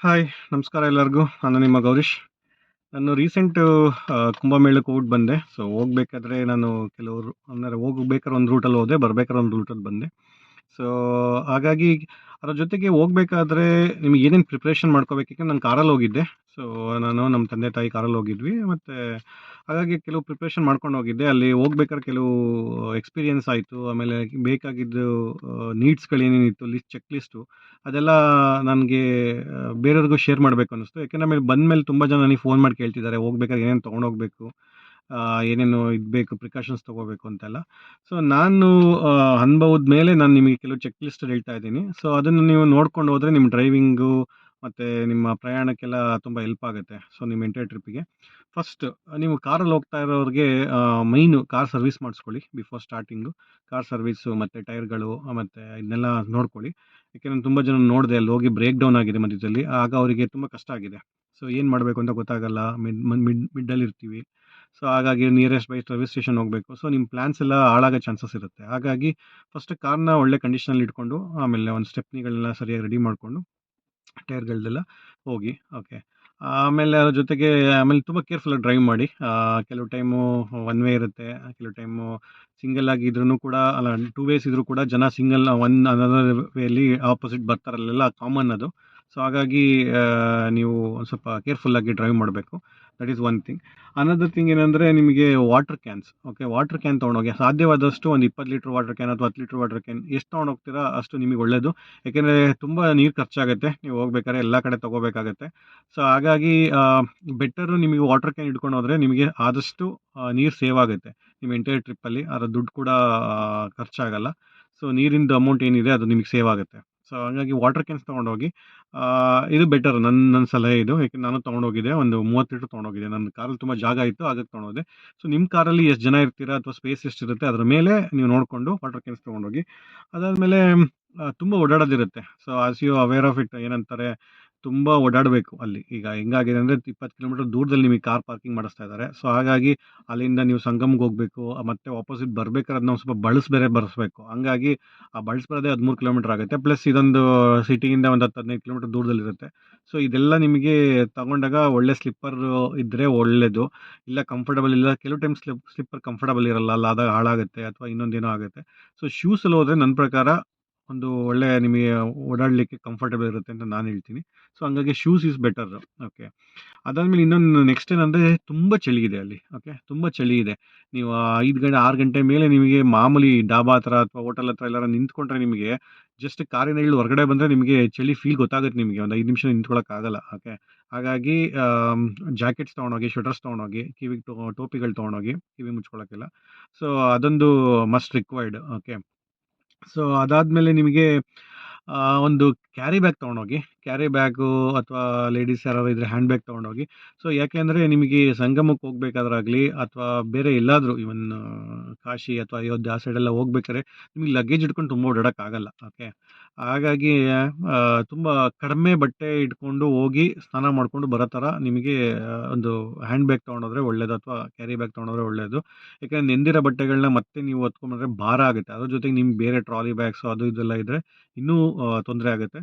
Hi ನಮಸ್ಕಾರ ಎಲ್ಲರಿಗೂ. ನಾನು ನಿಮ್ಮ ಗೌರೀಶ್. ನಾನು ರೀಸೆಂಟು ಕುಂಭಮೇಳಕ್ಕೆ ಹೋಗಿ ಬಂದೆ. ಸೊ ಹೋಗ್ಬೇಕಾದ್ರೆ ನಾನು ಕೆಲವರು, ಅಂದರೆ ಹೋಗ್ಬೇಕಾದ್ರೆ ಒಂದು ರೂಟಲ್ಲಿ ಹೋದೆ, ಬರ್ಬೇಕಾದ್ರೆ ಒಂದು ರೂಟಲ್ಲಿ ಬಂದೆ. ಸೊ ಹಾಗಾಗಿ, ಅದ್ರ ಜೊತೆಗೆ ಹೋಗ್ಬೇಕಾದ್ರೆ ನಿಮಗೆ ಏನೇನು ಪ್ರಿಪ್ರೇಷನ್ ಮಾಡ್ಕೋಬೇಕಂದ್ರೆ ನಾನು ಕಾರಲ್ಲಿ ಹೋಗಿದ್ದೆ. ಸೊ ನಾನು ನಮ್ಮ ತಂದೆ ತಾಯಿ ಕಾರಲ್ಲಿ ಹೋಗಿದ್ವಿ. ಮತ್ತು ಹಾಗಾಗಿ ಕೆಲವು ಪ್ರಿಪ್ರೇಷನ್ ಮಾಡ್ಕೊಂಡು ಹೋಗಿದ್ದೆ. ಅಲ್ಲಿ ಹೋಗ್ಬೇಕಾದ್ರೆ ಕೆಲವು ಎಕ್ಸ್ಪೀರಿಯೆನ್ಸ್ ಆಯಿತು. ಆಮೇಲೆ ಬೇಕಾಗಿದ್ದು ನೀಡ್ಸ್ಗಳೇನೇನಿತ್ತು ಲಿಸ್ಟ್ ಚೆಕ್ ಲಿಸ್ಟು ಅದೆಲ್ಲ ನನಗೆ ಬೇರೆಯವ್ರಿಗೂ ಶೇರ್ ಮಾಡಬೇಕು ಅನ್ನಿಸ್ತು. ಯಾಕೆಂದರೆ ಆಮೇಲೆ ಬಂದಮೇಲೆ ತುಂಬ ಜನ ನನಗೆ ಫೋನ್ ಮಾಡಿ ಕೇಳ್ತಿದ್ದಾರೆ. ಹೋಗ್ಬೇಕಾದ್ರೆ ಏನೇನು ತೊಗೊಂಡೋಗ್ಬೇಕು ಏನೇನು ಇದು ಬೇಕು ಪ್ರಿಕಾಷನ್ಸ್ ತೊಗೋಬೇಕು ಅಂತೆಲ್ಲ. ಸೊ ನಾನು ಅನುಭವದ ಮೇಲೆ ನಾನು ನಿಮಗೆ ಕೆಲವು ಚೆಕ್ ಲಿಸ್ಟ್ ಹೇಳ್ತಾ ಇದ್ದೀನಿ. ಸೊ ಅದನ್ನು ನೀವು ನೋಡ್ಕೊಂಡು ಹೋದರೆ ನಿಮ್ಮ ಡ್ರೈವಿಂಗು ಮತ್ತು ನಿಮ್ಮ ಪ್ರಯಾಣಕ್ಕೆಲ್ಲ ತುಂಬ ಹೆಲ್ಪ್ ಆಗುತ್ತೆ. ಸೊ ನಿಮ್ಮ ಎಂಟೈರ್ ಟ್ರಿಪ್ಪಿಗೆ ಫಸ್ಟ್ ನೀವು ಕಾರಲ್ಲಿ ಹೋಗ್ತಾ ಇರೋರಿಗೆ ಮೈನು ಕಾರ್ ಸರ್ವಿಸ್ ಮಾಡಿಸ್ಕೊಳ್ಳಿ ಬಿಫೋರ್ ಸ್ಟಾರ್ಟಿಂಗು ಕಾರ್ ಸರ್ವಿಸು ಮತ್ತು ಟೈರ್ಗಳು ಮತ್ತು ಇದನ್ನೆಲ್ಲ ನೋಡ್ಕೊಳ್ಳಿ. ಯಾಕೆಂದರೆ ತುಂಬ ಜನ ನೋಡಿದೆ ಅಲ್ಲಿ ಹೋಗಿ ಬ್ರೇಕ್ ಡೌನ್ ಆಗಿದೆ ಮಧ್ಯದಲ್ಲಿ. ಆಗ ಅವರಿಗೆ ತುಂಬ ಕಷ್ಟ ಆಗಿದೆ. ಸೊ ಏನು ಮಾಡಬೇಕು ಅಂತ ಗೊತ್ತಾಗಲ್ಲ. ಮಿಡ್ ಮಿಡ್ ಮಿಡ್ಡಲ್ಲಿ ಇರ್ತೀವಿ. ಸೊ ಹಾಗಾಗಿ ನಿಯರೆಸ್ಟ್ ಬೈ ಸರ್ವಿಸ್ ಸ್ಟೇಷನ್ ಹೋಗಬೇಕು. ಸೊ ನಿಮ್ಮ ಪ್ಲ್ಯಾನ್ಸ್ ಎಲ್ಲ ಹಾಳಾಗೋ ಚಾನ್ಸಸ್ ಇರುತ್ತೆ. ಹಾಗಾಗಿ ಫಸ್ಟ್ ಕಾರ್ನ ಒಳ್ಳೆ ಕಂಡೀಷನಲ್ಲಿ ಇಟ್ಕೊಂಡು, ಆಮೇಲೆ ಒಂದು ಸ್ಟೆಪ್ನಿಗಳನ್ನ ಸರಿಯಾಗಿ ರೆಡಿ ಮಾಡಿಕೊಂಡು ಟೈರ್ಗಳದ್ದೆಲ್ಲ ಹೋಗಿ, ಓಕೆ. ಆಮೇಲೆ ಅದ್ರ ಜೊತೆಗೆ ಆಮೇಲೆ ತುಂಬ ಕೇರ್ಫುಲ್ಲಾಗಿ ಡ್ರೈವ್ ಮಾಡಿ. ಕೆಲವು ಟೈಮು ಒನ್ ವೇ ಇರುತ್ತೆ, ಕೆಲವು ಟೈಮು ಸಿಂಗಲ್ ಆಗಿ ಇದ್ರೂ ಕೂಡ ಅಲ್ಲ, ಟೂ ವೇಸ್ ಇದ್ದರೂ ಕೂಡ ಜನ ಸಿಂಗಲ್ ಒನ್ ಅನದರ್ ವೇಲಿ ಆಪೋಸಿಟ್ ಬರ್ತಾರಲ್ಲೆಲ್ಲ ಕಾಮನ್ ಅದು. ಸೊ, ಹಾಗಾಗಿ ನೀವು ಒಂದು ಸ್ವಲ್ಪ ಕೇರ್ಫುಲ್ಲಾಗಿ ಡ್ರೈವ್ ಮಾಡಬೇಕು. That is one thing another thing ಏನಂದರೆ ನಿಮಗೆ water cans okay water can ತೊಗೊಂಡೋಗಿ ಸಾಧ್ಯವಾದಷ್ಟು ಒಂದು ಇಪ್ಪತ್ತು ಲೀಟ್ರ್ ವಾಟರ್ ಕ್ಯಾನ್ ಅಥವಾ ಹತ್ತು ಲೀಟ್ರ್ ವಾಟರ್ ಕ್ಯಾನ್ ಎಷ್ಟು ತೊಗೊಂಡೋಗ್ತೀರಾ ಅಷ್ಟು ನಿಮಗೆ ಒಳ್ಳೆಯದು ಯಾಕೆಂದರೆ ತುಂಬ ನೀರು ಖರ್ಚಾಗುತ್ತೆ. ನೀವು ಹೋಗ್ಬೇಕಾದ್ರೆ ಎಲ್ಲ ಕಡೆ ತೊಗೋಬೇಕಾಗತ್ತೆ. ಸೊ ಹಾಗಾಗಿ ಬೆಟರು ನಿಮಗೆ ವಾಟರ್ ಕ್ಯಾನ್ ಇಟ್ಕೊಂಡು ಹೋದರೆ ನಿಮಗೆ ಆದಷ್ಟು ನೀರು ಸೇವ್ ಆಗುತ್ತೆ. ನಿಮ್ಮ ಎಂಟೈರ್ ಟ್ರಿಪ್ಪಲ್ಲಿ ಅದರ ದುಡ್ಡು ಕೂಡ ಖರ್ಚಾಗಲ್ಲ. ಸೊ ನೀರಿಂದು ಅಮೌಂಟ್ ಏನಿದೆ ಅದು ನಿಮಗೆ ಸೇವ್ ಆಗುತ್ತೆ. ಸೊ, ಹಾಗಾಗಿ ವಾಟರ್ ಕ್ಯಾನ್ಸ್ ತೊಗೊಂಡೋಗಿ ಇದು ಬೆಟರ್ ನನ್ನ ನನ್ನ ಸಲಹೆ ಇದು. ಯಾಕೆ ನಾನು ತೊಗೊಂಡೋಗಿದ್ದೆ ಒಂದು ಮೂವತ್ತು ಲೀಟ್ರ್ ತೊಗೊಂಡೋಗಿದ್ದೆ ನನ್ನ ಕಾರಲ್ಲಿ ತುಂಬ ಜಾಗ ಇತ್ತು ಅದಕ್ಕೆ ತೊಗೊಂಡೋದೆ. ಸೊ ನಿಮ್ಮ ಕಾರಲ್ಲಿ ಎಷ್ಟು ಜನ ಇರ್ತೀರಾ ಅಥವಾ ಸ್ಪೇಸ್ ಎಷ್ಟಿರುತ್ತೆ ಅದರ ಮೇಲೆ ನೀವು ನೋಡಿಕೊಂಡು ವಾಟರ್ ಕ್ಯಾನ್ಸ್ ತೊಗೊಂಡೋಗಿ, ಅದಾದಮೇಲೆ ತುಂಬ ಓಡಾಡೋದಿರುತ್ತೆ. So as you aware of it ಏನಂತಾರೆ ತುಂಬ ಓಡಾಡಬೇಕು ಅಲ್ಲಿ. ಈಗ ಹೆಂಗಾಗಿದೆ ಅಂದರೆ ಇಪ್ಪತ್ತು ಕಿಲೋಮೀಟರ್ ದೂರದಲ್ಲಿ ನಿಮಗೆ ಕಾರ್ ಪಾರ್ಕಿಂಗ್ ಮಾಡಿಸ್ತಾ ಇದ್ದಾರೆ. ಸೊ ಹಾಗಾಗಿ ಅಲ್ಲಿಂದ ನೀವು ಸಂಗಮ್ಗೆ ಹೋಗಬೇಕು ಮತ್ತು ಆಪೋಸಿಟ್ ಬರಬೇಕಾದ್ರೆ ಅದನ್ನ ಸ್ವಲ್ಪ ಬಳಸಿ ಬೇರೆ ಬರೆಸ್ಬೇಕು. ಹಂಗಾಗಿ ಆ ಬಳಸಿ ಬರೋದೇ ಹದಿಮೂರು ಕಿಲೋಮೀಟರ್ ಆಗುತ್ತೆ. ಪ್ಲಸ್ ಇದೊಂದು ಸಿಟಿಯಿಂದ ಒಂದು ಹತ್ತು ಹದಿನೈದು ಕಿಲೋಮೀಟರ್ ದೂರದಲ್ಲಿರುತ್ತೆ. ಸೊ ಇದೆಲ್ಲ ನಿಮಗೆ ತಗೊಂಡಾಗ ಒಳ್ಳೆ ಸ್ಲಿಪ್ಪರ್ ಇದ್ದರೆ ಒಳ್ಳೆಯದು ಇಲ್ಲ ಕಂಫರ್ಟಬಲ್ ಇಲ್ಲ, ಕೆಲವು ಟೈಮ್ ಸ್ಲಿಪ್ ಸ್ಲಿಪ್ಪರ್ ಕಂಫರ್ಟಬಲ್ ಇರಲ್ಲ, ಅಲ್ಲ ಆದಾಗ ಹಾಳಾಗುತ್ತೆ ಅಥವಾ ಇನ್ನೊಂದೇನೋ ಆಗುತ್ತೆ. ಸೊ ಶೂಸಲ್ಲಿ ಹೋದರೆ ನನ್ನ ಪ್ರಕಾರ ಒಂದು ಒಳ್ಳೆಯ ನಿಮಗೆ ಓಡಾಡಲಿಕ್ಕೆ ಕಂಫರ್ಟಬಲ್ ಇರುತ್ತೆ ಅಂತ ನಾನು ಹೇಳ್ತೀನಿ. ಸೊ ಹಂಗಾಗಿ ಶೂಸ್ ಈಸ್ ಬೆಟರ್ ಓಕೆ ಅದಾದಮೇಲೆ ಇನ್ನೊಂದು ನೆಕ್ಸ್ಟ್ ಏನಂದರೆ ತುಂಬ ಚಳಿ ಇದೆ ಅಲ್ಲಿ. ಓಕೆ ತುಂಬ ಚಳಿ ಇದೆ ನೀವು ಐದು ಗಂಟೆ, ಆರು ಗಂಟೆ ಮೇಲೆ ನಿಮಗೆ ಮಾಮೂಲಿ ಡಾಬಾ ಹತ್ರ ಅಥವಾ ಹೋಟೆಲ್ ಹತ್ರ ಎಲ್ಲಾರ ನಿಂತ್ಕೊಂಡ್ರೆ ನಿಮಗೆ ಜಸ್ಟ್ ಕಾರಿನ ಇಳಿದು ಹೊರಗಡೆ ಬಂದರೆ ನಿಮಗೆ ಚಳಿ ಫೀಲ್ ಗೊತ್ತಾಗುತ್ತೆ ನಿಮಗೆ. ಒಂದು ಐದು ನಿಮಿಷ ನಿಂತ್ಕೊಳ್ಳೋಕ್ಕಾಗಲ್ಲ ಓಕೆ ಹಾಗಾಗಿ ಜಾಕೆಟ್ಸ್ ತೊಗೊಂಡೋಗಿ ಶ್ವೆಟರ್ಸ್ ತೊಗೊಂಡೋಗಿ ಕಿವಿಗೆ ಟೋಪಿಗಳು ತೊಗೊಂಡೋಗಿ ಕಿವಿ ಮುಚ್ಕೊಳ್ಳೋಕ್ಕೆಲ್ಲ ಸೊ ಅದೊಂದು ಮಸ್ಟ್ ರಿಕ್ವೈರ್ಡ್ ಓಕೆ ಸೊ, ಅದಾದಮೇಲೆ ನಿಮಗೆ ಒಂದು ಕ್ಯಾರಿ ಬ್ಯಾಗ್ ತೊಗೊಂಡೋಗಿ ಕ್ಯಾರಿ ಬ್ಯಾಗು ಅಥವಾ ಲೇಡೀಸ್ ಯಾರಾದ್ರು ಇದ್ದರೆ ಹ್ಯಾಂಡ್ ಬ್ಯಾಗ್ ತೊಗೊಂಡೋಗಿ, ಸೊ, ಯಾಕೆಂದರೆ ನಿಮಗೆ ಸಂಗಮಕ್ಕೆ ಹೋಗ್ಬೇಕಾದ್ರಾಗಲಿ ಅಥವಾ ಬೇರೆ ಎಲ್ಲಾದರೂ ಇವನ್ ಕಾಶಿ ಅಥವಾ ಅಯೋಧ್ಯೆ ಆ ಸೈಡೆಲ್ಲ ಹೋಗ್ಬೇಕಾದ್ರೆ ನಿಮಗೆ ಲಗೇಜ್ ಇಟ್ಕೊಂಡು ತುಂಬ ಓಡಾಡೋಕ್ಕಾಗಲ್ಲ ಓಕೆ ಹಾಗಾಗಿ ತುಂಬ ಕಡಿಮೆ ಬಟ್ಟೆ ಇಟ್ಕೊಂಡು ಹೋಗಿ ಸ್ನಾನ ಮಾಡಿಕೊಂಡು ಬರೋ ಥರ ನಿಮಗೆ ಒಂದು ಹ್ಯಾಂಡ್ ಬ್ಯಾಗ್ ತೊಗೊಂಡೋದ್ರೆ ಒಳ್ಳೆಯದು ಅಥವಾ ಕ್ಯಾರಿ ಬ್ಯಾಗ್ ತೊಗೊಂಡೋದ್ರೆ ಒಳ್ಳೆಯದು ಯಾಕೆಂದರೆ ನೆಂದಿರೋ ಬಟ್ಟೆಗಳನ್ನ ಮತ್ತೆ ನೀವು ಹೊತ್ಕೊಂಡ್ರೆ ಭಾರ ಆಗುತ್ತೆ. ಅದ್ರ ಜೊತೆಗೆ ನಿಮ್ಗೆ ಬೇರೆ ಟ್ರಾಲಿ ಬ್ಯಾಗ್ಸು ಅದು ಇದೆಲ್ಲ ಇದ್ದರೆ ಇನ್ನೂ ತೊಂದರೆ ಆಗುತ್ತೆ.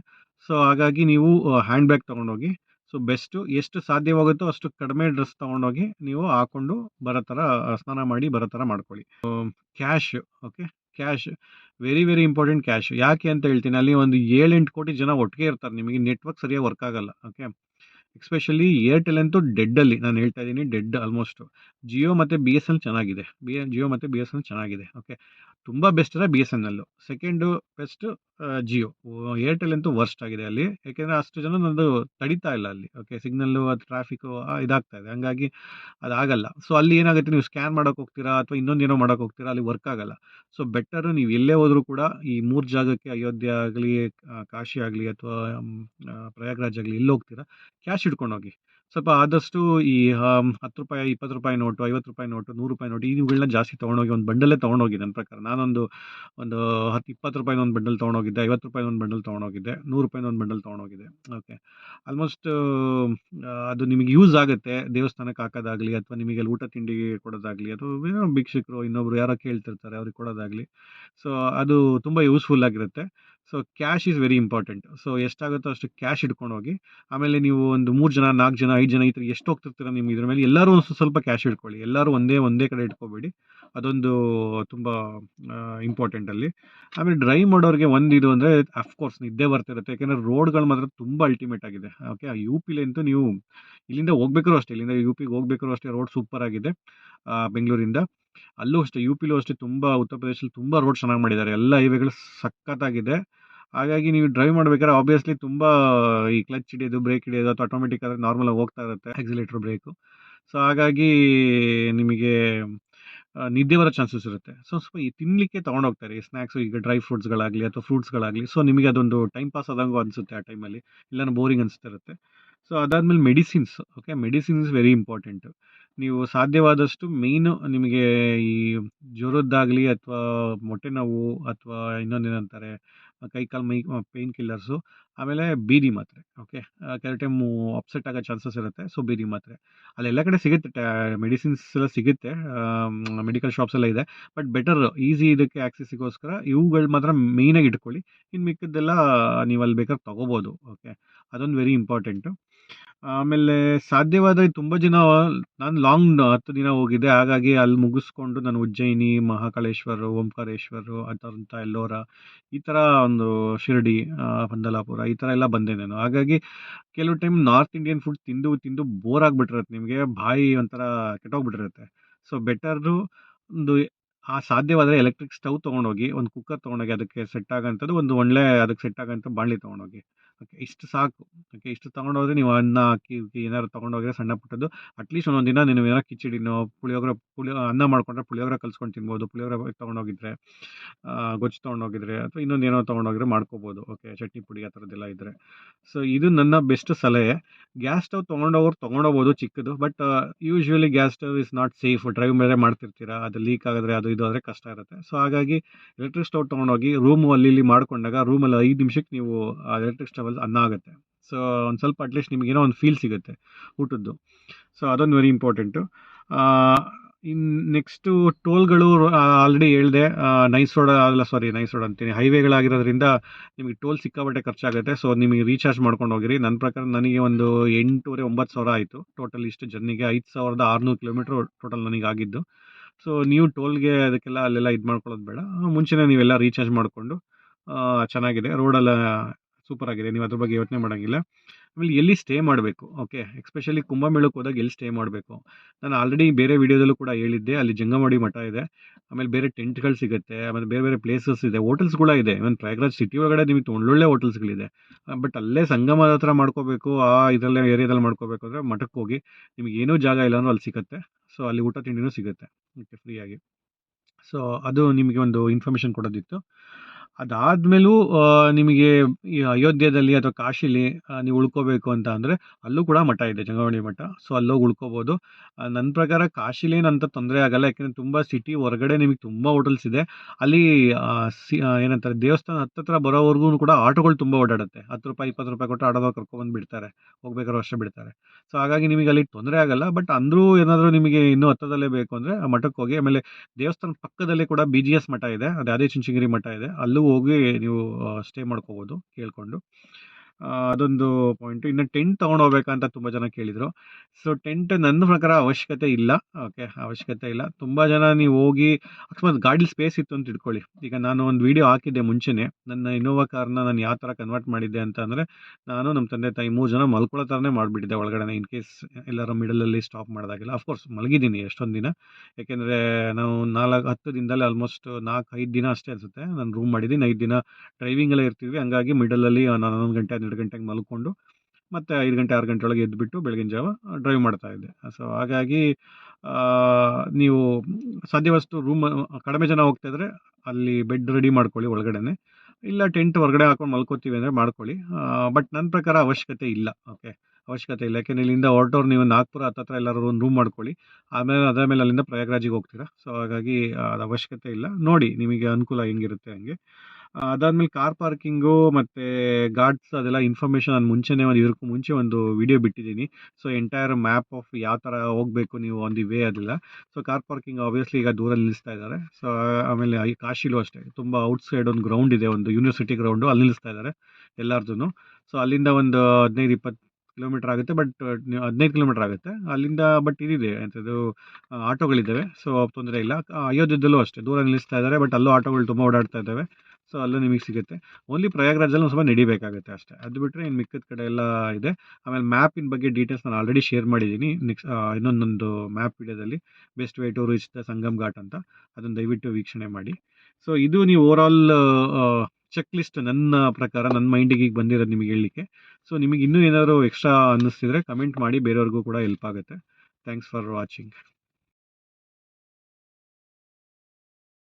ಸೊ, ಹಾಗಾಗಿ ನೀವು ಹ್ಯಾಂಡ್ ಬ್ಯಾಗ್ ತೊಗೊಂಡೋಗಿ, ಸೊ, ಬೆಸ್ಟು ಎಷ್ಟು ಸಾಧ್ಯವಾಗುತ್ತೋ ಅಷ್ಟು ಕಡಿಮೆ ಡ್ರೆಸ್ ತೊಗೊಂಡೋಗಿ ನೀವು ಹಾಕ್ಕೊಂಡು ಬರೋ ಥರ ಸ್ನಾನ ಮಾಡಿ ಬರೋ ಥರ ಮಾಡ್ಕೊಳ್ಳಿ. Cash, okay? Cash very very important cash ಯಾಕೆ ಅಂತ ಹೇಳ್ತೀನಿ, ಅಲ್ಲಿ ಒಂದು ಏಳೆಂಟು ಕೋಟಿ ಜನ ಒಟ್ಟಿಗೆ ಇರ್ತಾರೆ. ನಿಮಗೆ ನೆಟ್ವರ್ಕ್ ಸರಿಯಾಗಿ ವರ್ಕ್ ಆಗಲ್ಲ ಓಕೆ ಎಕ್ಸ್ಪೆಷಲಿ ಏರ್ಟೆಲ್ ಅಂತೂ ಡೆಡ್ಡಲ್ಲಿ ನಾನು ಹೇಳ್ತಾ ಇದ್ದೀನಿ ಡೆಡ್ ಆಲ್ಮೋಸ್ಟು ಜಿಯೋ ಮತ್ತು ಬಿ ಎಸ್ ಎನ್ ಚೆನ್ನಾಗಿದೆ. ಬಿ ಜಿಯೋ ಮತ್ತು ಬಿ ಎಸ್ ಎನ್ ಚೆನ್ನಾಗಿದೆ ಓಕೆ ತುಂಬ ಬೆಸ್ಟ್ ಅಂದರೆ ಬಿ ಎಸ್ ಎನ್ ಎಲ್ಲು ಸೆಕೆಂಡು ಬೆಸ್ಟು ಜಿಯೋ ಏರ್ಟೆಲ್ ಅಂತೂ ವರ್ಸ್ಟ್ ಆಗಿದೆ ಅಲ್ಲಿ. ಯಾಕೆಂದರೆ ಅಷ್ಟು ಜನ ನಂದು ತಡೀತಾ ಇಲ್ಲ ಅಲ್ಲಿ. ಓಕೆ ಸಿಗ್ನಲ್ಲು ಅದು ಟ್ರಾಫಿಕ್ಕು ಇದಾಗ್ತಾ ಇದೆ. ಹಂಗಾಗಿ ಅದಾಗಲ್ಲ ಸೊ ಅಲ್ಲಿ ಏನಾಗುತ್ತೆ, ನೀವು ಸ್ಕ್ಯಾನ್ ಮಾಡೋಕೆ ಹೋಗ್ತೀರಾ ಅಥವಾ ಇನ್ನೊಂದೇನೋ ಮಾಡೋಕೆ ಹೋಗ್ತೀರಾ, ಅಲ್ಲಿ ವರ್ಕ್ ಆಗಲ್ಲ. ಸೊ ಬೆಟರು ನೀವು ಎಲ್ಲೇ ಹೋದರೂ ಕೂಡ ಈ ಮೂರು ಜಾಗಕ್ಕೆ ಅಯೋಧ್ಯೆ ಆಗಲಿ ಕಾಶಿ ಆಗಲಿ ಅಥವಾ ಪ್ರಯಾಗ್ರಾಜ್ ಆಗಲಿ ಎಲ್ಲಿ ಹೋಗ್ತೀರಾ ಕ್ಯಾಶ್ ಇಟ್ಕೊಂಡು ಹೋಗಿ. ಸ್ವಲ್ಪ ಆದಷ್ಟು ಈ ಹತ್ತು ರೂಪಾಯಿ, ಇಪ್ಪತ್ತು ರೂಪಾಯಿ ನೋಟು, ಐವತ್ತು ರೂಪಾಯಿ ನೋಟು, ನೂರು ರೂಪಾಯಿ ನೋಟು ಇವುಗಳನ್ನ ಜಾಸ್ತಿ ತೊಗೊಂಡೋಗಿ ಒಂದು ಬಂಡಲ್ಲೇ ತೊಗೊಂಡೋಗಿ ನನ್ನ ಪ್ರಕಾರ. ನಾನೊಂದು, ಒಂದು ಹತ್ತು, ಇಪ್ಪತ್ತು ರೂಪಾಯಿನ ಒಂದು ಬಂಡಲ್ ತೊಗೊಂಡೋಗಿದ್ದೆ, ಐವತ್ತು ರೂಪಾಯಿನ ಒಂದು ಬಂಡಲ್ ತೊಗೊಂಡೋಗಿದ್ದೆ, ನೂರು ರೂಪಾಯಿನ ಒಂದು ಬಂಡಲ್ ತೊಗೊಂಡೋಗಿದ್ದೆ. ಓಕೆ ಆಲ್ಮೋಸ್ಟ್ ಅದು ನಿಮಗೆ ಯೂಸ್ ಆಗುತ್ತೆ, ದೇವಸ್ಥಾನಕ್ಕೆ ಹಾಕೋದಾಗಲಿ ಅಥವಾ ನಿಮಗೆ ಊಟ ತಿಂಡಿ ಕೊಡೋದಾಗಲಿ ಅಥವಾ ಭಿಕ್ಷುಕರು ಇನ್ನೊಬ್ರು ಯಾರೋ ಕೇಳ್ತಿರ್ತಾರೆ, ಅವ್ರಿಗೆ ಕೊಡೋದಾಗಲಿ. ಸೊ ಅದು ತುಂಬ ಯೂಸ್ಫುಲ್ ಆಗಿರುತ್ತೆ. So cash is very important so ಎಷ್ಟಾಗುತ್ತೋ ಅಷ್ಟು ಕ್ಯಾಶ್ ಇಟ್ಕೊಂಡು ಹೋಗಿ ಆಮೇಲೆ ನೀವು ಒಂದು ಮೂರು ಜನ ನಾಲ್ಕು ಜನ ಐದು ಜನ ಈ ಥರ ಎಷ್ಟು ಹೋಗ್ತಿರ್ತೀರ ನಿಮ್ಗೆ ಇದ್ರ ಮೇಲೆ ಎಲ್ಲರೂ ಒಂದು ಸ್ವಲ್ಪ ಕ್ಯಾಶ್ ಇಟ್ಕೊಳ್ಳಿ ಎಲ್ಲರೂ ಒಂದೇ ಒಂದೇ ಕಡೆ ಇಟ್ಕೋಬೇಡಿ ಅದೊಂದು ತುಂಬ ಇಂಪಾರ್ಟೆಂಟ್ ಅಲ್ಲಿ. ಆಮೇಲೆ ಡ್ರೈವ್ ಮಾಡೋರಿಗೆ ಒಂದು ಇದು ಅಂದರೆ ಅಫ್ಕೋರ್ಸ್ ನಿದ್ದೆ ಬರ್ತಿರುತ್ತೆ. ಯಾಕೆಂದರೆ ರೋಡ್ಗಳು ಮಾತ್ರ ತುಂಬ ಅಲ್ಟಿಮೇಟ್ ಆಗಿದೆ. ಓಕೆ ಯು ಪಿಲಿ ಅಂತೂ ನೀವು ಇಲ್ಲಿಂದ ಹೋಗ್ಬೇಕಾದ್ರೂ ಅಷ್ಟೇ ಇಲ್ಲಿಂದ ಯು ಪಿಗೆ ಹೋಗ್ಬೇಕಾದ್ರೂ ಅಷ್ಟೇ ರೋಡ್ ಸೂಪರ್ ಆಗಿದೆ ಆ, ಬೆಂಗಳೂರಿಂದ. ಅಲ್ಲೂ ಅಷ್ಟೇ ಯು ಪಿಲೂ ಅಷ್ಟೇ ತುಂಬ ಉತ್ತರ ಪ್ರದೇಶದಲ್ಲಿ ತುಂಬ ರೋಡ್ ಚೆನ್ನಾಗಿ ಮಾಡಿದ್ದಾರೆ. ಎಲ್ಲ ಹೈವೇಗಳು ಸಖತ್ತಾಗಿದೆ. ಹಾಗಾಗಿ ನೀವು ಡ್ರೈವ್ ಮಾಡ್ಬೇಕಾದ್ರೆ ಆಬ್ವಿಯಸ್ಲಿ ತುಂಬ, ಈ ಕ್ಲಚ್ ಹಿಡಿಯೋದು ಬ್ರೇಕ್ ಹಿಡಿಯೋದು ಅಥವಾ ಆಟೋಮೆಟಿಕ್ ಆದರೆ ನಾರ್ಮಲಾಗಿ ಹೋಗ್ತಾ ಇರುತ್ತೆ ಆಕ್ಸಿಲೇಟ್ರ್ ಬ್ರೇಕು ಸೊ ಹಾಗಾಗಿ ನಿಮಗೆ ನಿದ್ದೆ ಬರೋ ಚಾನ್ಸಸ್ ಇರುತ್ತೆ. ಸೊ ಸ್ವಲ್ಪ ಈ ತಿನ್ನಲಿಕ್ಕೆ ತೊಗೊಂಡೋಗ್ತಾರೆ ಈ ಸ್ನ್ಯಾಕ್ಸು ಈಗ ಡ್ರೈ ಫ್ರೂಟ್ಸ್ಗಳಾಗಲಿ ಅಥವಾ ಫ್ರೂಟ್ಸ್ಗಳಾಗಲಿ ಸೊ ನಿಮಗೆ ಅದೊಂದು ಟೈಮ್ ಪಾಸ್ ಆದಂಗೂ ಅನಿಸುತ್ತೆ ಆ ಟೈಮಲ್ಲಿ ಇಲ್ಲಾಂದ್ರೆ ಬೋರಿಂಗ್ ಅನಿಸ್ತಿರುತ್ತೆ ಸೊ ಅದಾದಮೇಲೆ medicines okay medicines very important ನೀವು ಸಾಧ್ಯವಾದಷ್ಟು ಮೇಯ್ನು ನಿಮಗೆ ಈ ಜ್ವರದ್ದಾಗಲಿ ಅಥವಾ ಮೊಟ್ಟೆ ನೋವು ಅಥವಾ ಇನ್ನೊಂದೇನಂತಾರೆ ಕೈ ಕಾಲು ಮೈ ಪೇಯ್ನ್ ಕಿಲ್ಲರ್ಸು ಆಮೇಲೆ ಬೀದಿ ಮಾತ್ರೆ, ಓಕೆ? ಕೆಲವು ಟೈಮು ಅಪ್ಸೆಟ್ ಆಗೋ ಚಾನ್ಸಸ್ ಇರುತ್ತೆ, ಸೊ ಬೀದಿ ಮಾತ್ರೆ. ಅಲ್ಲೆಲ್ಲ ಕಡೆ ಸಿಗುತ್ತೆ ಮೆಡಿಸಿನ್ಸ್ ಎಲ್ಲ ಸಿಗುತ್ತೆ ಮೆಡಿಕಲ್ ಶಾಪ್ಸ್ ಎಲ್ಲ ಇದೆ, ಬಟ್ ಬೆಟರ್ ಈಸಿ ಇದಕ್ಕೆ ಆ್ಯಕ್ಸೆಸ್ಸಿಗೋಸ್ಕರ ಇವುಗಳು ಮಾತ್ರ ಮೇಯ್ನಾಗಿ ಇಟ್ಕೊಳ್ಳಿ ಇನ್ನು ಮಿಕ್ಕಿದ್ದೆಲ್ಲ ನೀವು ಅಲ್ಲಿ ಬೇಕಾದ್ರೆ ತೊಗೋಬೋದು, ಓಕೆ? ಅದೊಂದು ವೆರಿ ಇಂಪಾರ್ಟೆಂಟು. ಆಮೇಲೆ ಸಾಧ್ಯವಾದರೆ ತುಂಬ ಜನ, ನಾನು ಲಾಂಗ್ ಹತ್ತು ದಿನ ಹೋಗಿದ್ದೆ. ಹಾಗಾಗಿ ಅಲ್ಲಿ ಮುಗಿಸ್ಕೊಂಡು ನಾನು ಉಜ್ಜಯಿನಿ, ಮಹಾಕಾಳೇಶ್ವರ, ಓಂಕಾರೇಶ್ವರ ಅಂತ ಎಲ್ಲೋರ, ಈ ಥರ ಒಂದು ಶಿರಡಿ ಪಂದಲಾಪುರ ಈ ಥರ ಎಲ್ಲ ಬಂದೆ ನಾನು. ಹಾಗಾಗಿ ಕೆಲವು ಟೈಮ್ ನಾರ್ತ್ ಇಂಡಿಯನ್ ಫುಡ್ ತಿಂದು ತಿಂದು ಬೋರ್ ಆಗಿಬಿಟ್ಟಿರುತ್ತೆ ನಿಮಗೆ. ಬಾಯಿ ಒಂಥರ ಕೆಟ್ಟೋಗ್ಬಿಟ್ಟಿರುತ್ತೆ. ಸೊ ಬೆಟರು ಒಂದು, ಆ, ಸಾಧ್ಯವಾದರೆ ಎಲೆಕ್ಟ್ರಿಕ್ ಸ್ಟವ್ ತೊಗೊಂಡೋಗಿ, ಒಂದು ಕುಕ್ಕರ್ ತೊಗೊಂಡೋಗಿ ಅದಕ್ಕೆ ಸೆಟ್ ಆಗೋಂಥದ್ದು, ಒಂದು ಒಳ್ಳೆ, ಅದಕ್ಕೆ ಸೆಟ್ ಆಗೋಂಥ ಬಾಣಲಿ ತೊಗೊಂಡೋಗಿ. ಓಕೆ, ಇಷ್ಟು ಸಾಕು. ಓಕೆ, ಇಷ್ಟು ತೊಗೊಂಡೋದ್ರೆ ನೀವು ಅನ್ನ ಅಕ್ಕಿ ಉಕ್ಕಿ ಏನಾದ್ರು ತೊಗೊಂಡೋಗಿದ್ರೆ ಸಣ್ಣ ಪುಟ್ಟದ್ದು ಅಟ್ಲೀಸ್ಟ್ ಒಂದೊಂದು ದಿನ ನೀವು ಏನಾರು ಕಿಚಡಿನೋ ಪುಳಿಯೋಗರೆ ಪುಳಿಯೋ ಅನ್ನ ಮಾಡ್ಕೊಂಡ್ರೆ ಪುಳಿಯೋಗರೆ ಕಲ್ಸ್ಕೊಂಡು ತಿನ್ಬೋದು, ಪುಳಿಯೋಗರೆ ತೊಗೊಂಡೋಗಿದ್ರೆ ಗೊಜ್ಜು ತೊಗೊಂಡೋಗಿದ್ರೆ, ಅಥವಾ ಇನ್ನೊಂದು ಏನೋ ತೊಗೊಂಡೋಗಿದ್ರೆ ಮಾಡ್ಕೋಬೋದು, ಓಕೆ, ಚಟ್ನಿ ಪುಡಿ ಆ ಥರದ್ದೆಲ್ಲ ಇದ್ದರೆ ಸೊ ಇದು ನನ್ನ ಬೆಸ್ಟ್ ಸಲಹೆ. ಗ್ಯಾಸ್ ಸ್ಟವ್ ತಗೊಂಡವ್ರು ತೊಗೊಂಡೋಗ್ಬೋದು ಚಿಕ್ಕದು but usually gas stove is not safe drive ಮೇಲೆ ಮಾಡ್ತಿರ್ತೀರಾ, ಅದು ಲೀಕ್ ಆಗಿದ್ರೆ ಅದು ಇದು ಆದರೆ ಕಷ್ಟ ಇರುತ್ತೆ. ಸೊ ಹಾಗಾಗಿ ಎಲೆಕ್ಟ್ರಿಕ್ ಸ್ಟವ್ ತೊಗೊಂಡೋಗಿ ರೂಮು ಅಲ್ಲಿ ಇಲ್ಲಿ ಮಾಡ್ಕೊಂಡಾಗ ರೂಮಲ್ಲಿ ಐದು ನಿಮಿಷಕ್ಕೆ ನೀವು, ಆ ಎಲೆಕ್ಟ್ರಿಕ್ ಸ್ಟವಲ್ಲಿ ಅನ್ನ ಆಗುತ್ತೆ. ಸೊ ಒಂದು ಸ್ವಲ್ಪ ಅಟ್ಲೀಸ್ಟ್ ನಿಮಗೇನೋ ಒಂದು ಫೀಲ್ ಸಿಗುತ್ತೆ ಊಟದ್ದು. ಸೊ ಅದೊಂದು ವೆರಿ ಇಂಪಾರ್ಟೆಂಟು ಇನ್ನು ನೆಕ್ಸ್ಟು ಟೋಲ್ಗಳು ಆಲ್ರೆಡಿ ಹೇಳಿದೆ ನೈಸ್ ರೋಡ್ ಅಲ್ಲ ಸಾರಿ, ನೈಸ್ ರೋಡ್ ಅಂತೀನಿ. ಹೈವೇಗಳಾಗಿರೋದ್ರಿಂದ ನಿಮಗೆ ಟೋಲ್ ಸಿಕ್ಕಾಪಟ್ಟೆ ಖರ್ಚಾಗುತ್ತೆ. ಸೊ, ನಿಮಗೆ ರೀಚಾರ್ಜ್ ಮಾಡ್ಕೊಂಡು ಹೋಗಿರಿ. ನನ್ನ ಪ್ರಕಾರ ನನಗೆ ಒಂದು ಎಂಟೂವರೆ, ಒಂಬತ್ತು ಸಾವಿರ ಆಯಿತು. ಟೋಟಲ್ ಇಷ್ಟು ಜರ್ನಿಗೆ ಐದು ಸಾವಿರದ ಆರುನೂರು ಕಿಲೋಮೀಟ್ರ್ ಟೋಟಲ್ ನನಗೆ ಆಗಿದ್ದು. ಸೊ, ನೀವು ಟೋಲ್ಗೆ ಅದಕ್ಕೆಲ್ಲ ಅಲ್ಲೆಲ್ಲ ಇದು ಮಾಡ್ಕೊಳ್ಳೋದು ಬೇಡ. ಮುಂಚೆನೇ ನೀವೆಲ್ಲ ರೀಚಾರ್ಜ್ ಮಾಡಿಕೊಂಡು ಚೆನ್ನಾಗಿದೆ. ರೋಡೆಲ್ಲ ಸೂಪರ್ ಆಗಿದೆ ನೀವು ಅದ್ರ ಬಗ್ಗೆ ಯೋಚನೆ ಮಾಡೋಂಗಿಲ್ಲ. ಆಮೇಲೆ ಎಲ್ಲಿ ಸ್ಟೇ ಮಾಡಬೇಕು? ಓಕೆ ಎಕ್ಸ್ಪೆಷಲಿ ಕುಂಭಮೇಳಕ್ಕೆ ಹೋದಾಗ ಎಲ್ಲಿ ಸ್ಟೇ ಮಾಡಬೇಕು? ನಾನು ಆಲ್ರೆಡಿ ಬೇರೆ ವಿಡಿಯೋದಲ್ಲೂ ಕೂಡ ಹೇಳಿದ್ದೆ, ಅಲ್ಲಿ ಜಂಗಮಡಿ ಮಠ ಇದೆ. ಆಮೇಲೆ ಬೇರೆ ಟೆಂಟ್ಗಳು ಸಿಗುತ್ತೆ, ಆಮೇಲೆ ಬೇರೆ ಬೇರೆ ಪ್ಲೇಸಸ್ ಇದೆ ಹೋಟೆಲ್ಸ್ ಕೂಡ ಇದೆ. ಇವನ್ ಪ್ರಯಾಗ್ರಾಜ್ ಸಿಟಿ ಒಳಗಡೆ ನಿಮಗೆ ಒಳ್ಳೊಳ್ಳೆ ಹೋಟೆಲ್ಸ್ಗಳಿದೆ ಬಟ್ ಅಲ್ಲೇ ಸಂಗಮದ ಹತ್ರ ಮಾಡ್ಕೋಬೇಕು, ಆ ಇದರಲ್ಲೇ ಏರಿಯಾದಲ್ಲಿ ಮಾಡ್ಕೋಬೇಕು ಅಂದರೆ ಮಠಕ್ಕೆ ಹೋಗಿ ನಿಮಗೆ ಏನೂ ಜಾಗ ಇಲ್ಲ ಅಂದರೂ ಅಲ್ಲಿ ಸಿಗುತ್ತೆ. ಸೊ ಅಲ್ಲಿ ಊಟ ತಿಂಡಿನೂ ಸಿಗುತ್ತೆ. ಓಕೆ ಫ್ರೀಯಾಗಿ ಸೊ ಅದು ನಿಮಗೆ ಒಂದು ಇನ್ಫಾರ್ಮೇಷನ್ ಕೊಡೋದಿತ್ತು. ಅದಾದಮೇಲೂ ನಿಮಗೆ ಈ ಅಯೋಧ್ಯದಲ್ಲಿ ಅಥವಾ ಕಾಶಿಲಿ ನೀವು ಉಳ್ಕೋಬೇಕು ಅಂತ ಅಂದರೆ ಅಲ್ಲೂ ಕೂಡ ಮಠ ಇದೆ, ಜಂಗಮಣಿ ಮಠ. ಸೊ, ಅಲ್ಲೋಗಿ ಉಳ್ಕೋಬೋದು. ನನ್ನ ಪ್ರಕಾರ ಕಾಶಿಲೇನಂತ ತೊಂದರೆ ಆಗಲ್ಲ, ಯಾಕೆಂದರೆ ತುಂಬ ಸಿಟಿ ಹೊರಗಡೆ ನಿಮಗೆ ತುಂಬ ಹೋಟೆಲ್ಸ್ ಇದೆ. ಅಲ್ಲಿ ಸಿ ಏನಂತಾರೆ, ದೇವಸ್ಥಾನ ಹತ್ತತ್ರ ಬರೋವರೆಗೂ ಕೂಡ ಆಟೋಗಳು ತುಂಬ ಓಡಾಡುತ್ತೆ. ಹತ್ತು ರೂಪಾಯಿ, ಇಪ್ಪತ್ತು ರೂಪಾಯಿ ಕೊಟ್ಟು ಆಟೋದವ್ರು ಕರ್ಕೊಬಂದು ಬಿಡ್ತಾರೆ, ಹೋಗ್ಬೇಕಾದ್ರೂ ಅಷ್ಟೇ ಬಿಡ್ತಾರೆ. ಸೊ, ಹಾಗಾಗಿ ನಿಮಗೆ ಅಲ್ಲಿ ತೊಂದರೆ ಆಗಲ್ಲ, ಬಟ್ ಅಂದರೂ ಏನಾದರೂ ನಿಮಗೆ ಇನ್ನೂ ಹತ್ತದಲ್ಲೇ ಬೇಕು ಅಂದರೆ ಆ ಮಠಕ್ಕೆ ಹೋಗಿ, ಆಮೇಲೆ ದೇವಸ್ಥಾನ ಪಕ್ಕದಲ್ಲೇ ಕೂಡ ಬಿ ಜಿ ಎಸ್ ಮಠ ಇದೆ, ಅದೇ ಅದೇ ಚುಂಚನಗಿರಿ ಮಠ ಇದೆ. ಅಲ್ಲೂ ಹೋಗಿ ನೀವು ಸ್ಟೇ ಮಾಡ್ಕೋಬೋದು ಕೇಳಿಕೊಂಡು. ಅದೊಂದು ಪಾಯಿಂಟು ಇನ್ನು ಟೆಂಟ್ ತೊಗೊಂಡೋಗ್ಬೇಕಂತ ತುಂಬ ಜನ ಕೇಳಿದರು. ಸೊ ಟೆಂಟ್ ನನ್ನ ಪ್ರಕಾರ ಅವಶ್ಯಕತೆ ಇಲ್ಲ. ಓಕೆ ಅವಶ್ಯಕತೆ ಇಲ್ಲ. ತುಂಬ ಜನ ನೀವು ಹೋಗಿ, ಅಕಸ್ಮಾತ್ ಗಾಡಿ ಸ್ಪೇಸ್ ಇತ್ತು ಅಂತ ಇಟ್ಕೊಳ್ಳಿ. ಈಗ ನಾನು ಒಂದು ವೀಡಿಯೋ ಹಾಕಿದ್ದೆ ಮುಂಚೆನೇ. ನನ್ನ ಇನೋವಾ ಕಾರ್ನ ನಾನು ಯಾವ ಥರ ಕನ್ವರ್ಟ್ ಮಾಡಿದ್ದೆ ಅಂತ ಅಂದರೆ, ನಾನು ನಮ್ಮ ತಂದೆ ತಾಯಿ ಮೂರು ಜನ ಮಲ್ಕೊಳ್ಳೋ ಥರನೇ ಮಾಡಿಬಿಟ್ಟಿದ್ದೆ ಒಳಗಡೆ ಇನ್ ಕೇಸ್ ಎಲ್ಲರೂ ಮಿಡಲಲ್ಲಿ ಸ್ಟಾಪ್ ಮಾಡಿದಾಗೆಲ್ಲ. ಅಫ್ಕೋರ್ಸ್ ಮಲಗಿದ್ದೀನಿ ಎಷ್ಟೊಂದು ದಿನ. ಯಾಕೆಂದರೆ ನಾವು ನಾಲ್ಕು, ಹತ್ತು ದಿನದಲ್ಲಿ ಆಲ್ಮೋಸ್ಟ್ ನಾಲ್ಕು, ಐದು ದಿನ ಅಷ್ಟೇ ಅನಿಸುತ್ತೆ. ನಾನು ರೂಮ್ ಮಾಡಿದ್ದೀನಿ, ಐದು ದಿನ ಡ್ರೈವಿಂಗಲ್ಲೇ ಇರ್ತೀವಿ ಹಂಗಾಗಿ ಮಿಡಲಲ್ಲಿ ನಾನು ಹನ್ನೊಂದು ಗಂಟೆ ಹನ್ನೆರಡು ಗಂಟೆಗೆ ಮಲ್ಕೊಂಡು ಮತ್ತೆ ಐದು ಗಂಟೆ, ಆರು ಗಂಟೆ ಒಳಗೆ ಎದ್ದುಬಿಟ್ಟು ಬೆಳಗಿನ ಜಾವ ಡ್ರೈವ್ ಮಾಡ್ತಾ ಇದ್ದೆ. ಸೊ ಹಾಗಾಗಿ ನೀವು ಸಾಧ್ಯವಷ್ಟು ರೂಮ್ ಕಡಿಮೆ ಜನ ಹೋಗ್ತಾ ಇದ್ರೆ ಅಲ್ಲಿ ಬೆಡ್ ರೆಡಿ ಮಾಡ್ಕೊಳ್ಳಿ ಒಳಗಡೆನೆ. ಇಲ್ಲ ಟೆಂಟ್ ಹೊರಗಡೆ ಹಾಕೊಂಡು ಮಲ್ಕೋತೀವಿ ಅಂದರೆ ಮಾಡ್ಕೊಳ್ಳಿ. ಬಟ್ ನನ್ನ ಪ್ರಕಾರ ಅವಶ್ಯಕತೆ ಇಲ್ಲ. ಓಕೆ ಅವಶ್ಯಕತೆ ಇಲ್ಲ. ಯಾಕೆಂದರೆ ಇಲ್ಲಿಂದ ಹೊರಟೋರು ನೀವು ನಾಗ್ಪುರ ಹತ್ತತ್ರ ಎಲ್ಲರೂ ಒಂದು ರೂಮ್ ಮಾಡ್ಕೊಳ್ಳಿ. ಆಮೇಲೆ ಅದರ ಮೇಲೆ ಅಲ್ಲಿಂದ ಪ್ರಯಾಗ್ರಾಜಿಗೆ ಹೋಗ್ತೀರಾ. ಸೊ ಹಾಗಾಗಿ ಅದು ಅವಶ್ಯಕತೆ ಇಲ್ಲ. ನೋಡಿ, ನಿಮಗೆ ಅನುಕೂಲ ಹೆಂಗಿರುತ್ತೆ ಹಂಗೆ. ಅದಾದ್ಮೇಲೆ ಕಾರ್ ಪಾರ್ಕಿಂಗು ಮತ್ತು ಗಾರ್ಡ್ಸ್ ಅದೆಲ್ಲ ಇನ್ಫಾರ್ಮೇಷನ್ ನಾನು ಮುಂಚೆನೇ ಒಂದು ಇದಕ್ಕೂ ಮುಂಚೆ ಒಂದು ವಿಡಿಯೋ ಬಿಟ್ಟಿದ್ದೀನಿ. ಸೊ ಎಂಟೈರ್ ಮ್ಯಾಪ್ ಆಫ್ ಯಾವ ಥರ ಹೋಗಬೇಕು ನೀವು ಆನ್ ದಿ ವೇ ಅದೆಲ್ಲ. ಸೊ ಕಾರ್ ಪಾರ್ಕಿಂಗ್ ಆಬ್ವಿಯಸ್ಲಿ ಈಗ ದೂರ ನಿಲ್ಲಿಸ್ತಾ ಇದ್ದಾರೆ. ಸೊ ಆಮೇಲೆ ಈ ಕಾಶಿಲೂ ಅಷ್ಟೇ. ತುಂಬ ಔಟ್ಸೈಡ್ ಒಂದು ಗ್ರೌಂಡ್ ಇದೆ, ಒಂದು ಯೂನಿವರ್ಸಿಟಿ ಗ್ರೌಂಡು ಅಲ್ಲಿ ನಿಲ್ಲಿಸ್ತಾ ಇದ್ದಾರೆ ಎಲ್ಲರದೂ ಸೊ ಅಲ್ಲಿಂದ ಒಂದು ಹದಿನೈದು ಇಪ್ಪತ್ತು ಕಿಲೋಮೀಟರ್ ಆಗುತ್ತೆ ಬಟ್ ಹದಿನೈದು ಕಿಲೋಮೀಟರ್ ಆಗುತ್ತೆ. ಅಲ್ಲಿಂದ ಬಟ್ ಇದಿದೆ ಎಂಥದ್ದು ಆಟೋಗಳಿದ್ದಾವೆ. ಸೊ ತೊಂದರೆ ಇಲ್ಲ. ಅಯೋಧ್ಯದಲ್ಲೂ ಅಷ್ಟೇ, ದೂರ ನಿಲ್ಲಿಸ್ತಾ ಇದ್ದಾರೆ ಬಟ್ ಅಲ್ಲೂ ಆಟೋಗಳು ತುಂಬ ಓಡಾಡ್ತಾ ಇದ್ದಾವೆ. ಸೊ ಅಲ್ಲೂ ನಿಮಗೆ ಸಿಗುತ್ತೆ. ಓನ್ಲಿ ಪ್ರಯಾಗ್ರಾಜಲ್ಲಿ ಒಂದು ಸ್ವಲ್ಪ ನಡಿಬೇಕಾಗುತ್ತೆ ಅಷ್ಟೇ. ಅದು ಬಿಟ್ಟರೆ ಇನ್ನು ಮಿಕ್ಕಿದ ಕಡೆ ಎಲ್ಲ ಇದೆ. ಆಮೇಲೆ ಮ್ಯಾಪಿನ ಬಗ್ಗೆ ಡೀಟೇಲ್ಸ್ ನಾನು ಆಲ್ರೆಡಿ ಶೇರ್ ಮಾಡಿದ್ದೀನಿ ನೆಕ್ಸ್ಟ್ ಇನ್ನೊಂದೊಂದು ಮ್ಯಾಪ್ ವಿಡಿಯೋದಲ್ಲಿ best way to reach the Sangam Ghat ಅಂತ. ಅದನ್ನು ದಯವಿಟ್ಟು ವೀಕ್ಷಣೆ ಮಾಡಿ. ಸೊ ಇದು ನೀವು ಓವರಾಲ್ ಚೆಕ್ ಲಿಸ್ಟ್ ನನ್ನ ಪ್ರಕಾರ ನನ್ನ ಮೈಂಡಿಗೆ ಈಗ ಬಂದಿರೋದು ನಿಮಗೆ ಹೇಳಲಿಕ್ಕೆ. ಸೊ ನಿಮಗೆ ಇನ್ನೂ ಏನಾದರೂ ಎಕ್ಸ್ಟ್ರಾ ಅನ್ನಿಸ್ತಿದ್ರೆ ಕಮೆಂಟ್ ಮಾಡಿ ಬೇರೆಯವ್ರಿಗೂ ಕೂಡ ಹೆಲ್ಪ್ ಆಗುತ್ತೆ. Thanks for watching